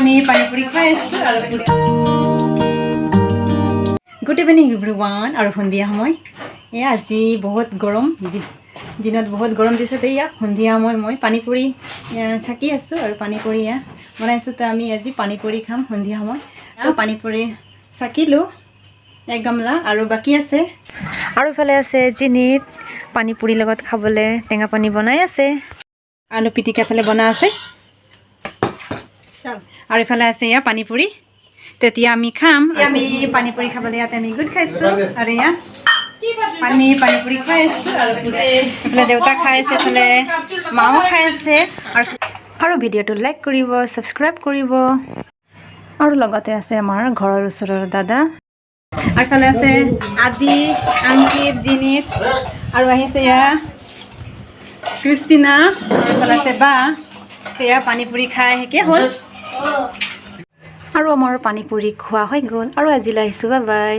আমি পানীপুৰি আছোঁ আৰু গুড ইভিনিং এভৰিৱান আৰু সন্ধিয়া সময়। এয়া আজি বহুত গৰম দিনত বহুত গৰম দিছে তো ইয়াত সন্ধিয়া সময় মই পানীপুৰি চাকি আছোঁ আৰু পানীপুৰি এয়া বনাইছোঁ তো আমি আজি পানীপুৰি খাম সন্ধিয়া সময়। পানীপুৰি চাকিলোঁ এক গামলা, আৰু বাকী আছে। আৰু ইফালে আছে জিনিত, পানীপুৰিৰ লগত খাবলৈ টেঙা পানী বনাই আছে। আলু পিটিকা ফালে বনাই আছে। আৰু ইফালে আছে এয়া পানীপুৰি। তেতিয়া আমি খাম। আমি পানীপুৰি খাবলৈ ইয়াতে আমি গোট খাইছোঁ। আৰু এয়া আমি পানীপুৰি খাই আছোঁ আৰু এইফালে। দেউতা খাই আছে এইফালে মাও খাই আছে। আৰু আৰু ভিডিঅ'টো লাইক কৰিব ছাবস্ক্ৰাইব কৰিব। আৰু লগতে আছে আমাৰ ঘৰৰ ওচৰৰ দাদা। আৰু ইফালে আছে আদি আংকিত জিনিত। আৰু আহিছে এয়া ক্ৰিষ্টিনা। আৰু আছে বা। সেয়া পানীপুৰি খাই শেষে হ'ল। আৰু আমাৰ পানীপুৰি খোৱা হৈ গ'ল। আৰু আজিলৈ আহিছোঁ বাই বাই